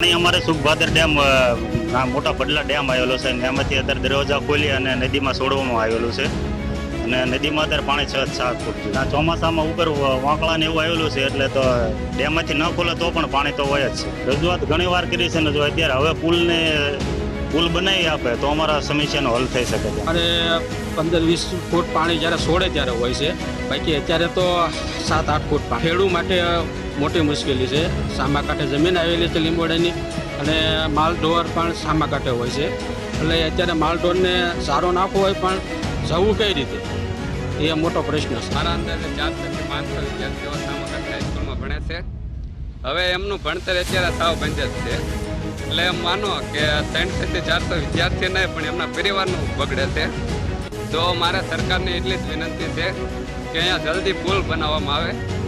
પાણી અમારે સુખભાદર ડેમ મોટા પડલા ડેમ આવેલો છે. અને એમાંથી અત્યારે દરવાજા ખોલી અને નદીમાં છોડવામાં આવેલું છે. અને નદીમાં અત્યારે પાણી છ સાત ફૂટ ચોમાસામાં ઉપર વાંકડા ને એવું આવેલું છે એટલે તો ડેમમાંથી ન ખોલે તો પણ પાણી તો હોય જ છે. રજૂઆત ઘણી વાર કરી છે ને જો અત્યારે હવે પુલને, પુલ બનાવી આપે તો અમારા સમસ્યાનો હલ થઈ શકે છે. અને પંદર વીસ ફૂટ પાણી જ્યારે છોડે ત્યારે હોય છે. બાકી અત્યારે તો સાત આઠ ફૂટ ખેડૂ માટે મોટી મુશ્કેલી છે. સામા કાંઠે જમીન આવેલી છે લીંબોડાની અને માલ ઢોર પણ સામા કાંઠે હોય છે. એટલે અત્યારે માલ ઢોરને સારો નાખવો હોય પણ જવું કઈ રીતે? એ મોટો પ્રશ્ન છે. મારા અંદાજે ચારસોથી પાંચસો વિદ્યાર્થીઓ સામકટ હાઈસ્કૂલમાં ભણે છે. હવે એમનું ભણતર અત્યારે સાવ બંધ જ છે. એટલે એમ માનો કે ત્રણસોથી ચારસો વિદ્યાર્થી નહીં, પણ એમના પરિવારનું બગડે છે. તો મારે સરકારને એટલી જ વિનંતી છે કે અહીંયા જલ્દી પુલ બનાવવામાં આવે.